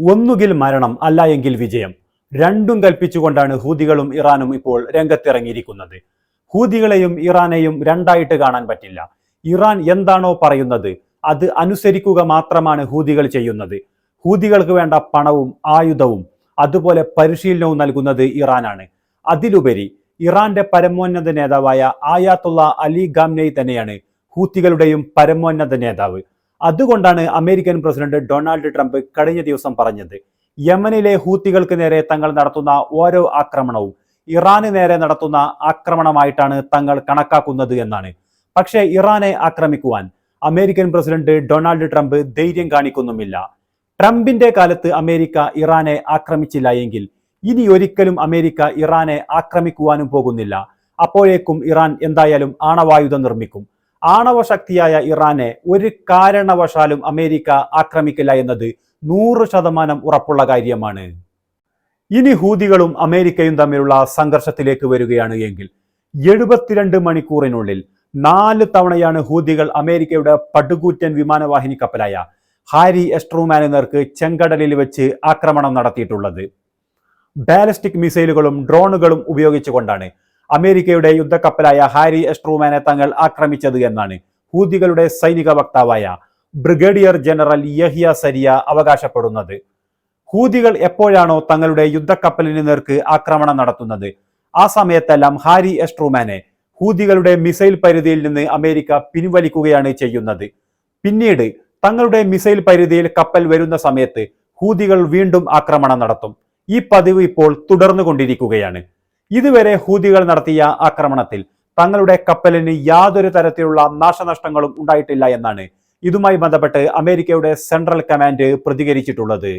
ഒന്നുകിൽ മരണം അല്ല എങ്കിൽ വിജയം. രണ്ടും കൽപ്പിച്ചുകൊണ്ടാണ് ഹൂതികളും ഇറാനും ഇപ്പോൾ രംഗത്തിറങ്ങിയിരിക്കുന്നത്. ഹൂതികളെയും ഇറാനെയും രണ്ടായിട്ട് കാണാൻ പറ്റില്ല. ഇറാൻ എന്താണോ പറയുന്നത് അത് അനുസരിക്കുക മാത്രമാണ് ഹൂതികൾ ചെയ്യുന്നത്. ഹൂതികൾക്ക് വേണ്ട പണവും ആയുധവും അതുപോലെ പരിശീലനവും നൽകുന്നത് ഇറാനാണ്. അതിലുപരി ഇറാന്റെ പരമോന്നത നേതാവായ ആയാത്തുള്ള അലി ഗാംനെയ് തന്നെയാണ് ഹൂത്തികളുടെയും പരമോന്നത നേതാവ്. അതുകൊണ്ടാണ് അമേരിക്കൻ പ്രസിഡന്റ് ഡൊണാൾഡ് ട്രംപ് കഴിഞ്ഞ ദിവസം പറഞ്ഞത് യമനിലെ ഹൂത്തികൾക്ക് നേരെ തങ്ങൾ നടത്തുന്ന ഓരോ ആക്രമണവും ഇറാന് നേരെ നടത്തുന്ന ആക്രമണമായിട്ടാണ് തങ്ങൾ കണക്കാക്കുന്നത് എന്നാണ്. പക്ഷേ ഇറാനെ ആക്രമിക്കുവാൻ അമേരിക്കൻ പ്രസിഡന്റ് ഡൊണാൾഡ് ട്രംപ് ധൈര്യം കാണിക്കുന്നുമില്ല. ട്രംപിന്റെ കാലത്ത് അമേരിക്ക ഇറാനെ ആക്രമിച്ചില്ല എങ്കിൽ ഇനി ഒരിക്കലും അമേരിക്ക ഇറാനെ ആക്രമിക്കുവാനും പോകുന്നില്ല. അപ്പോഴേക്കും ഇറാൻ എന്തായാലും ആണവായുധം നിർമ്മിക്കും. ആണവ ശക്തിയായ ഇറാനെ ഒരു കാരണവശാലും അമേരിക്ക ആക്രമിക്കില്ല എന്നത് നൂറ് ശതമാനം ഉറപ്പുള്ള കാര്യമാണ്. ഇനി ഹൂതികളും അമേരിക്കയും തമ്മിലുള്ള സംഘർഷത്തിലേക്ക് വരികയാണ് എങ്കിൽ എഴുപത്തിരണ്ട് മണിക്കൂറിനുള്ളിൽ നാല് തവണയാണ് ഹൂതികൾ അമേരിക്കയുടെ പടുകൂറ്റൻ വിമാനവാഹിനി കപ്പലായ ഹാരി എസ്ട്രൂമാന് നേർക്ക് ചെങ്കടലിൽ വെച്ച് ആക്രമണം നടത്തിയിട്ടുള്ളത്. ബാലിസ്റ്റിക് മിസൈലുകളും ഡ്രോണുകളും ഉപയോഗിച്ചുകൊണ്ടാണ് അമേരിക്കയുടെ യുദ്ധക്കപ്പലായ ഹാരി എസ്ട്രൂമാനെ തങ്ങൾ ആക്രമിച്ചത് എന്നാണ് ഹൂതികളുടെ സൈനിക വക്താവായ ബ്രിഗേഡിയർ ജനറൽ യഹിയ സരിയ അവകാശപ്പെടുന്നത്. ഹൂതികൾ എപ്പോഴാണോ തങ്ങളുടെ യുദ്ധക്കപ്പലിന് നേർക്ക് ആക്രമണം നടത്തുന്നത്? ആ സമയത്തെല്ലാം ഹാരി എസ്ട്രൂമാനെ ഹൂതികളുടെ മിസൈൽ പരിധിയിൽ നിന്ന് അമേരിക്ക പിൻവലിക്കുകയാണ് ചെയ്യുന്നത്. പിന്നീട് തങ്ങളുടെ മിസൈൽ പരിധിയിൽ കപ്പൽ വരുന്ന സമയത്ത് ഹൂതികൾ വീണ്ടും ആക്രമണം നടത്തും. ഈ പതിവ് ഇപ്പോൾ തുടർന്നുകൊണ്ടിരിക്കുകയാണ്. ഇതുവരെ ഹൂതികൾ നടത്തിയ ആക്രമണത്തിൽ തങ്ങളുടെ കപ്പലിന് യാതൊരു തരത്തിലുള്ള നാശനഷ്ടങ്ങളും ഉണ്ടായിട്ടില്ല എന്നാണ് ഇതുമായി ബന്ധപ്പെട്ട് അമേരിക്കയുടെ സെൻട്രൽ കമാൻഡ് പ്രതികരിച്ചിട്ടുള്ളത്.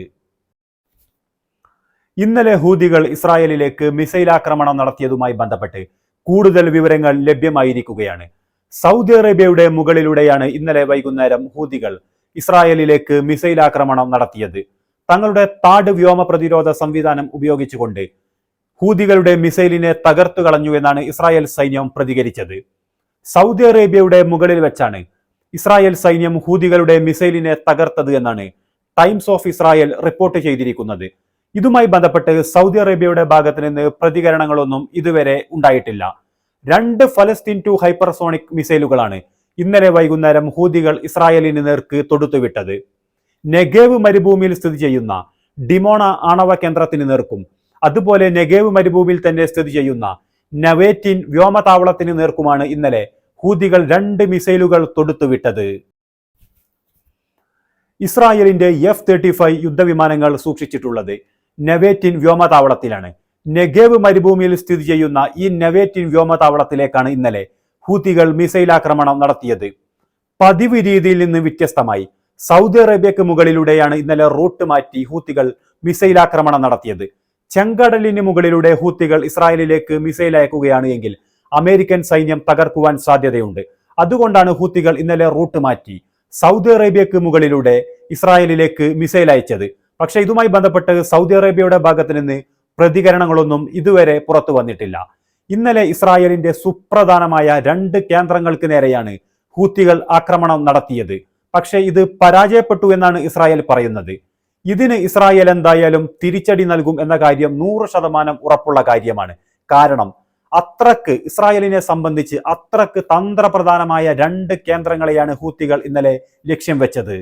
ഇന്നലെ ഹൂതികൾ ഇസ്രായേലിലേക്ക് മിസൈൽ ആക്രമണം നടത്തിയതുമായി ബന്ധപ്പെട്ട് കൂടുതൽ വിവരങ്ങൾ ലഭ്യമായിരിക്കുകയാണ്. സൗദി അറേബ്യയുടെ മുകളിലൂടെയാണ് ഇന്നലെ വൈകുന്നേരം ഹൂതികൾ ഇസ്രായേലിലേക്ക് മിസൈൽ ആക്രമണം നടത്തിയത്. തങ്ങളുടെ താട് വ്യോമ പ്രതിരോധ സംവിധാനം ഉപയോഗിച്ചുകൊണ്ട് ഹൂതികളുടെ മിസൈലിനെ തകർത്തു കളഞ്ഞു എന്നാണ് ഇസ്രായേൽ സൈന്യം പ്രതികരിച്ചത്. സൗദി അറേബ്യയുടെ മുകളിൽ വെച്ചാണ് ഇസ്രായേൽ സൈന്യം ഹൂതികളുടെ മിസൈലിനെ തകർത്തത് എന്നാണ് ടൈംസ് ഓഫ് ഇസ്രായേൽ റിപ്പോർട്ട് ചെയ്തിരിക്കുന്നത്. ഇതുമായി ബന്ധപ്പെട്ട് സൗദി അറേബ്യയുടെ ഭാഗത്ത് നിന്ന് പ്രതികരണങ്ങളൊന്നും ഇതുവരെ ഉണ്ടായിട്ടില്ല. രണ്ട് ഫലസ്തീൻ ടു ഹൈപ്പർസോണിക് മിസൈലുകളാണ് ഇന്നലെ വൈകുന്നേരം ഹൂതികൾ ഇസ്രായേലിന് നേർക്ക് തൊടുത്തുവിട്ടത് നെഗേവ് മരുഭൂമിയിൽ സ്ഥിതി ചെയ്യുന്ന ഡിമോണ ആണവ കേന്ദ്രത്തിന് നേർക്കും അതുപോലെ നെഗേവ് മരുഭൂമിയിൽ തന്നെ സ്ഥിതി ചെയ്യുന്ന നവേറ്റിൻ വ്യോമതാവളത്തിന് നേർക്കുമാണ് ഇന്നലെ ഹൂതികൾ രണ്ട് മിസൈലുകൾ തൊടുത്തുവിട്ടത്. ഇസ്രായേലിന്റെ എഫ് തേർട്ടി ഫൈവ് യുദ്ധവിമാനങ്ങൾ സൂക്ഷിച്ചിട്ടുള്ളത് നെവേറ്റിൻ വ്യോമതാവളത്തിലാണ്. നെഗേവ് മരുഭൂമിയിൽ സ്ഥിതി ചെയ്യുന്ന ഈ നെവേറ്റിൻ വ്യോമതാവളത്തിലേക്കാണ് ഇന്നലെ ഹൂതികൾ മിസൈൽ ആക്രമണം നടത്തിയത്. പതിവ് രീതിയിൽ നിന്ന് വ്യത്യസ്തമായി സൗദി അറേബ്യക്ക് മുകളിലൂടെയാണ് ഇന്നലെ റൂട്ട് മാറ്റി ഹൂത്തികൾ മിസൈൽ ആക്രമണം നടത്തിയത്. ചെങ്കടലിന് മുകളിലൂടെ ഹൂത്തികൾ ഇസ്രായേലിലേക്ക് മിസൈൽ അയക്കുകയാണ് എങ്കിൽ അമേരിക്കൻ സൈന്യം തകർക്കുവാൻ സാധ്യതയുണ്ട്. അതുകൊണ്ടാണ് ഹൂത്തികൾ ഇന്നലെ റൂട്ട് മാറ്റി സൗദി അറേബ്യക്ക് മുകളിലൂടെ ഇസ്രായേലിലേക്ക് മിസൈൽ അയച്ചത്. പക്ഷേ ഇതുമായി ബന്ധപ്പെട്ട് സൗദി അറേബ്യയുടെ ഭാഗത്ത് നിന്ന് പ്രതികരണങ്ങളൊന്നും ഇതുവരെ പുറത്തു വന്നിട്ടില്ല. ഇന്നലെ ഇസ്രായേലിന്റെ സുപ്രധാനമായ രണ്ട് കേന്ദ്രങ്ങൾക്ക് നേരെയാണ് ഹൂത്തികൾ ആക്രമണം നടത്തിയത്. പക്ഷേ ഇത് പരാജയപ്പെട്ടു എന്നാണ് ഇസ്രായേൽ പറയുന്നത്. ഇതിന് ഇസ്രായേൽ എന്തായാലും തിരിച്ചടി നൽകും എന്ന കാര്യം നൂറ് ശതമാനം ഉറപ്പുള്ള കാര്യമാണ്. കാരണം അത്രയ്ക്ക് ഇസ്രായേലിനെ സംബന്ധിച്ച് അത്രയ്ക്ക് തന്ത്രപ്രധാനമായ രണ്ട് കേന്ദ്രങ്ങളെയാണ് ഹൂത്തികൾ ഇന്നലെ ലക്ഷ്യം വെച്ചത്.